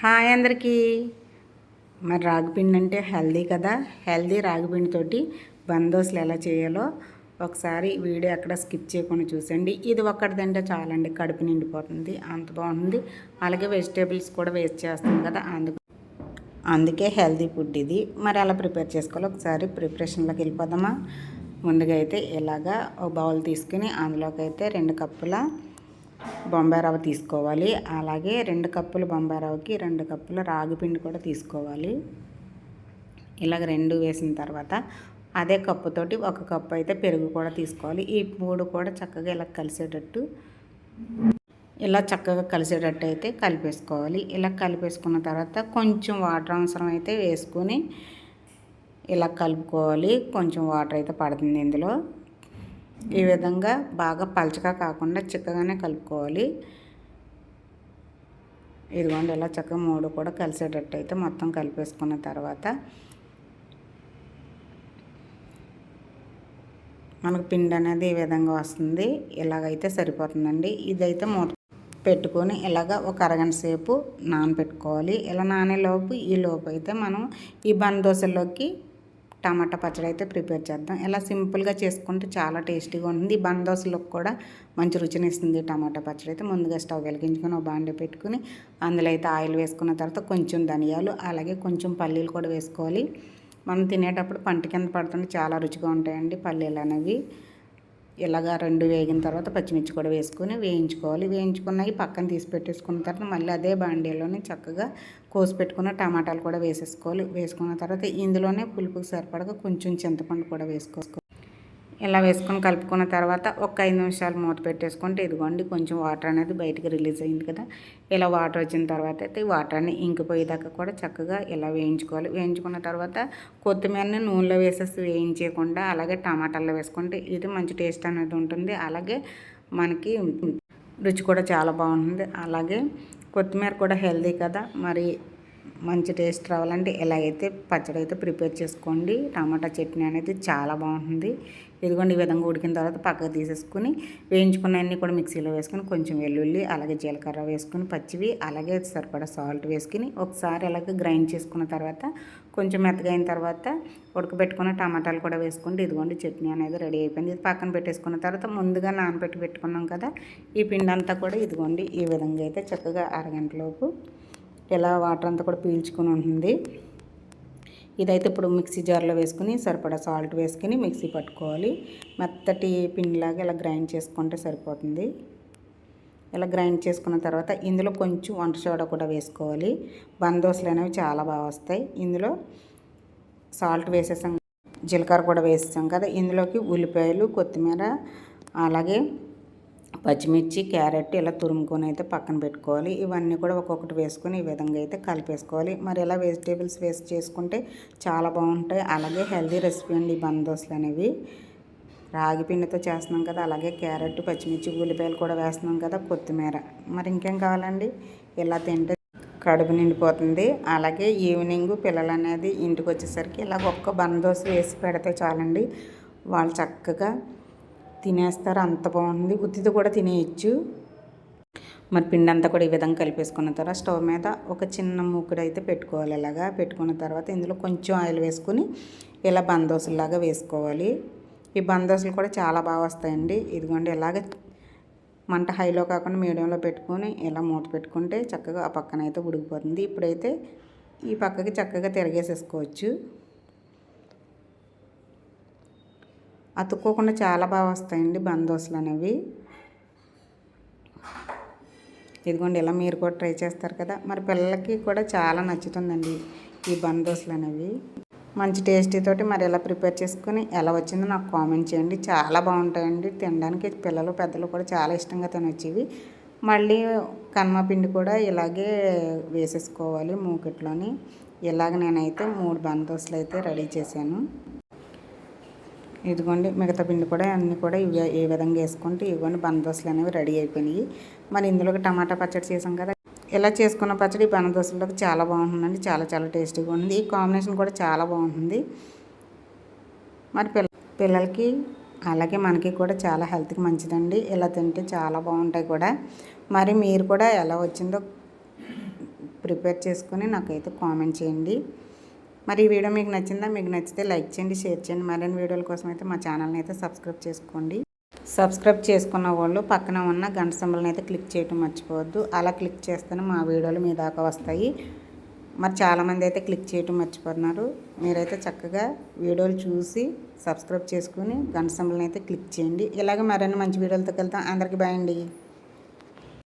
Hi అందరికీ. మరి రాగిపిండి అంటే హెల్దీ కదా? హెల్దీ రాగిపిండితోటి బందోసులు ఎలా చేయాలో ఒకసారి వీడియో అక్కడ స్కిప్ చేయకుండా చూసండి ఇది ఒక్కటి తింటే చాలండి కడుపు నిండిపోతుంది అంత బాగుంది. అలాగే వెజిటేబుల్స్ కూడా వేస్ట్ చేస్తాం కదా అందుకు అందుకే హెల్దీ ఫుడ్ ఇది. మరి ఎలా ప్రిపేర్ చేసుకోవాలో ఒకసారి ప్రిపరేషన్లోకి వెళ్ళిపోదామా? ముందుగా అయితే ఇలాగా ఒక బౌల్ తీసుకుని అందులోకి అయితే రెండు కప్పుల బొంబాయి రవ్వ తీసుకోవాలి. అలాగే రెండు కప్పులు బొంబాయి రవ్వకి రెండు కప్పుల రాగి పిండి కూడా తీసుకోవాలి. ఇలాగ రెండు వేసిన తర్వాత అదే కప్పుతోటి ఒక కప్పు అయితే పెరుగు కూడా తీసుకోవాలి. ఈ మూడు కూడా చక్కగా ఇలా కలిసేటట్టు ఇలా చక్కగా కలిసేటట్టు అయితే కలిపేసుకోవాలి. ఇలా కలిపేసుకున్న తర్వాత కొంచెం వాటర్ అవసరం అయితే వేసుకొని ఇలా కలుపుకోవాలి. కొంచెం వాటర్ అయితే పడుతుంది ఇందులో. ఈ విధంగా బాగా పలచగా కాకుండా చిక్కగానే కలుపుకోవాలి. ఇదిగోండి ఇలా చక్కగా మూడు కూడా కలిసేటట్టు అయితే మొత్తం కలిపేసుకున్న తర్వాత మనకు పిండి అనేది ఈ విధంగా వస్తుంది. ఇలాగైతే సరిపోతుందండి. ఇదైతే మూత పెట్టుకొని ఇలాగ ఒక అరగంట సేపు నానబెట్టుకోవాలి ఇలా నానేలోపు ఈ లోపు అయితే మనం ఈ బందోసల్లోకి టమాటా పచ్చడి అయితే ప్రిపేర్ చేద్దాం. ఇలా సింపుల్గా చేసుకుంటే చాలా టేస్టీగా ఉంటుంది. బందోసులకు కూడా మంచి రుచిని ఇస్తుంది టమాటా పచ్చడి అయితే. ముందుగా స్టవ్ వెలిగించుకొని ఒక బాండి పెట్టుకుని అందులో అయితే ఆయిల్ వేసుకున్న తర్వాత కొంచెం ధనియాలు అలాగే కొంచెం పల్లీలు కూడా వేసుకోవాలి. మనం తినేటప్పుడు పంట కింద పడుతుంటే చాలా రుచిగా ఉంటాయండి పల్లీలు అనేవి. ఇలాగా రెండు వేగిన తర్వాత పచ్చిమిర్చి కూడా వేసుకొని వేయించుకోవాలి. వేయించుకున్నవి పక్కన తీసి పెట్టేసుకున్న తర్వాత మళ్ళీ అదే బాండీలోనే చక్కగా కోసి పెట్టుకున్న టమాటాలు కూడా వేసేసుకోవాలి. వేసుకున్న తర్వాత ఇందులోనే పులుపుకి సరిపడగా కొంచెం చింతపండు కూడా వేసుకోవాలి ఇలా వేసుకొని కలుపుకున్న తర్వాత ఒక ఐదు నిమిషాలు మూత పెట్టేసుకుంటే ఇదిగోండి కొంచెం వాటర్ అనేది బయటికి రిలీజ్ అయింది కదా. ఇలా వాటర్ వచ్చిన తర్వాత అయితే ఈ వాటర్ని ఇంకిపోయేదాకా కూడా చక్కగా ఇలా వేయించుకోవాలి. వేయించుకున్న తర్వాత కొత్తిమీరని నూనెలో వేసేసి వేయించకుండా అలాగే టమాటాల్లో వేసుకుంటే ఇది మంచి టేస్ట్ అనేది ఉంటుంది. అలాగే మనకి రుచి కూడా చాలా బాగుంటుంది. అలాగే కొత్తిమీర కూడా హెల్దీ కదా. మరి మంచి టేస్ట్ రావాలంటే ఎలాగైతే పచ్చడి అయితే ప్రిపేర్ చేసుకోండి. టమాటా చట్నీ అనేది చాలా బాగుంటుంది. ఇదిగోండి ఈ విధంగా ఉడికిన తర్వాత పక్కకు తీసేసుకుని వేయించుకున్నవన్నీ కూడా మిక్సీలో వేసుకుని కొంచెం వెల్లుల్లి అలాగే జీలకర్ర వేసుకుని పచ్చివి అలాగే సరిపడా సాల్ట్ వేసుకుని ఒకసారి అలాగే గ్రైండ్ చేసుకున్న తర్వాత కొంచెం మెత్తగా అయిన తర్వాత ఉడకబెట్టుకున్న టమాటాలు కూడా వేసుకుంటే ఇదిగోండి చట్నీ అనేది రెడీ అయిపోయింది. ఇది పక్కన పెట్టేసుకున్న తర్వాత ముందుగా నానబెట్టి పెట్టుకున్నాం కదా ఈ పిండి అంతా కూడా ఇదిగోండి ఈ విధంగా అయితే చక్కగా అరగంటలోపు ఇలా వాటర్ అంతా కూడా పీల్చుకుని ఉంటుంది. ఇదైతే ఇప్పుడు మిక్సీ జార్లో వేసుకుని సరిపడా సాల్ట్ వేసుకుని మిక్సీ పట్టుకోవాలి. మెత్తటి పిండిలాగా ఇలా గ్రైండ్ చేసుకుంటే సరిపోతుంది. ఇలా గ్రైండ్ చేసుకున్న తర్వాత ఇందులో కొంచెం వంట సోడా కూడా వేసుకోవాలి. బందోసులు అనేవి చాలా బాగా వస్తాయి. ఇందులో సాల్ట్ వేసేసాం. జీలకర్ర కూడా వేసేసాం కదా. ఇందులోకి ఉల్లిపాయలు కొత్తిమీర అలాగే పచ్చిమిర్చి క్యారెట్ ఇలా తురుముకొని అయితే పక్కన పెట్టుకోవాలి. ఇవన్నీ కూడా ఒక్కొక్కటి వేసుకొని ఈ విధంగా అయితే కలిపేసుకోవాలి. మరి ఇలా వెజిటేబుల్స్ వేస్ట్ చేసుకుంటే చాలా బాగుంటాయి. అలాగే హెల్దీ రెసిపీ అండి బందోసులు అనేవి. రాగి పిండితో చేస్తున్నాం కదా అలాగే క్యారెట్ పచ్చిమిర్చి ఉల్లిపాయలు కూడా వేస్తున్నాం కదా కొత్తిమీర. మరి ఇంకేం కావాలండి? ఇలా తింటే కడుపు నిండిపోతుంది. అలాగే ఈవినింగ్ పిల్లలు అనేది ఇంటికి వచ్చేసరికి ఇలాగ ఒక్క బందోసు వేసి పెడితే చాలండి. వాళ్ళు చక్కగా తినేస్తారు. అంత బాగుంది. ఉత్తిది కూడా తినేయచ్చు. మరి పిండి అంతా కూడా ఈ విధంగా కలిపేసుకున్న తర్వాత స్టవ్ మీద ఒక చిన్న మూకుడు అయితే పెట్టుకోవాలి. ఇలాగా పెట్టుకున్న తర్వాత ఇందులో కొంచెం ఆయిల్ వేసుకుని ఇలా బందోసులాగా వేసుకోవాలి. ఈ బందోసులు కూడా చాలా బాగా వస్తాయండి. ఇదిగోండి ఇలాగ మంట హైలో కాకుండా మీడియంలో పెట్టుకొని ఇలా మూత పెట్టుకుంటే చక్కగా ఆ పక్కన అయితే ఉడికిపోతుంది. ఇప్పుడైతే ఈ పక్కకి చక్కగా తిరగేసేసుకోవచ్చు. అతుక్కోకుండా చాలా బాగా వస్తాయండి బందోసులు అనేవి. ఇదిగోండి ఇలా మీరు కూడా ట్రై చేస్తారు కదా. మరి పిల్లలకి కూడా చాలా నచ్చుతుందండి ఈ బందోసులు అనేవి. మంచి టేస్టీ తోటి మరి ఎలా ప్రిపేర్ చేసుకుని ఎలా వచ్చిందో నాకు కామెంట్ చేయండి. చాలా బాగుంటాయండి. తినడానికి పిల్లలు పెద్దలు కూడా చాలా ఇష్టంగా తినొచ్చేవి. మళ్ళీ కన్మపిండి కూడా ఇలాగే వేసేసుకోవాలి మూకిట్లోని. ఇలాగ నేనైతే మూడు బందోసులు అయితే రెడీ చేశాను. ఇదిగోండి మిగతా పిండి కూడా అన్నీ కూడా ఇవి ఏ విధంగా వేసుకుంటే ఇవ్వండి. బందోసులు అనేవి రెడీ అయిపోయినాయి. మరి ఇందులోకి టమాటా పచ్చడి చేసాం కదా. ఇలా చేసుకున్న పచ్చడి బందోసులోకి చాలా బాగుంటుందండి చాలా చాలా టేస్టీగా ఉంది. ఈ కాంబినేషన్ కూడా చాలా బాగుంటుంది. మరి పిల్ల పిల్లలకి అలాగే మనకి కూడా చాలా హెల్త్కి మంచిదండి. ఇలా తింటే చాలా బాగుంటాయి కూడా. మరి మీరు కూడా ఎలా వచ్చిందో ప్రిపేర్ చేసుకొని నాకైతే కామెంట్ చేయండి. మరి ఈ వీడియో మీకు నచ్చిందా? మీకు నచ్చితే లైక్ చేయండి షేర్ చేయండి. మరిన్ని వీడియోల కోసం అయితే మా ఛానల్ని అయితే సబ్స్క్రైబ్ చేసుకోండి. సబ్స్క్రైబ్ చేసుకున్న వాళ్ళు పక్కన ఉన్న గంట సింబల్ని అయితే క్లిక్ చేయటం మర్చిపోవద్దు. అలా క్లిక్ చేస్తేనే మా వీడియోలు మీ దాకా వస్తాయి. మరి చాలామంది అయితే క్లిక్ చేయటం మర్చిపోతున్నారు. మీరైతే చక్కగా వీడియోలు చూసి సబ్స్క్రైబ్ చేసుకుని గంట సింబల్ని అయితే క్లిక్ చేయండి. ఇలాగే మరిన్ని మంచి వీడియోలతో వెళ్తాం అందరికీ బాయ్ అండి.